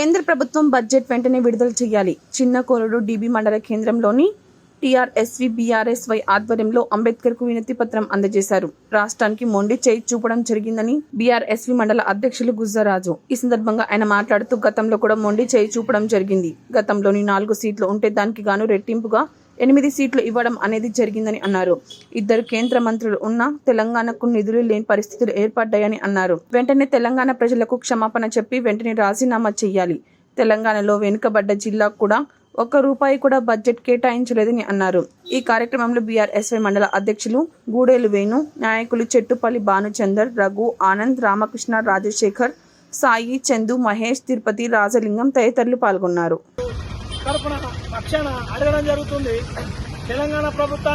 కేంద్ర ప్రభుత్వం బడ్జెట్ వెంటనే విడుదల చేయాలి. చిన్న కోరడు డిబి మండల కేంద్రంలోని టీఆర్ఎస్వి బీఆర్ఎస్వై ఆధ్వర్యంలో అంబేద్కర్కు వినతి పత్రం అందజేశారు. రాష్ట్రానికి మొండి చేయి చూపడం జరిగిందని బీఆర్ఎస్వి మండల అధ్యక్షులు గుజ్జరాజు. ఈ సందర్భంగా ఆయన మాట్లాడుతూ గతంలో కూడా మొండి చేయి చూపడం జరిగింది. గతంలోని నాలుగు సీట్లు ఉంటే దానికి గాను రెట్టింపుగా ఎనిమిది సీట్లు ఇవ్వడం అనేది జరిగిందని అన్నారు. ఇద్దరు కేంద్ర మంత్రులు ఉన్నా తెలంగాణకు నిధులు లేని పరిస్థితులు ఏర్పడ్డాయని అన్నారు. వెంటనే తెలంగాణ ప్రజలకు క్షమాపణ చెప్పి వెంటనే రాజీనామా చేయాలి. తెలంగాణలో వెనుకబడ్డ జిల్లా కూడా ఒక్క రూపాయి కూడా బడ్జెట్ కేటాయించలేదని అన్నారు. ఈ కార్యక్రమంలో బీఆర్ఎస్వై మండల అధ్యక్షులు గూడేలు వేణు నాయకులు చెట్టుపల్లి భానుచందర్ రఘు ఆనంద్ రామకృష్ణ రాజశేఖర్ సాయి చందు మహేష్ తిరుపతి రాజలింగం తదితరులు పాల్గొన్నారు. తరపున పక్షాన అడగడం జరుగుతుంది. తెలంగాణ ప్రభుత్వం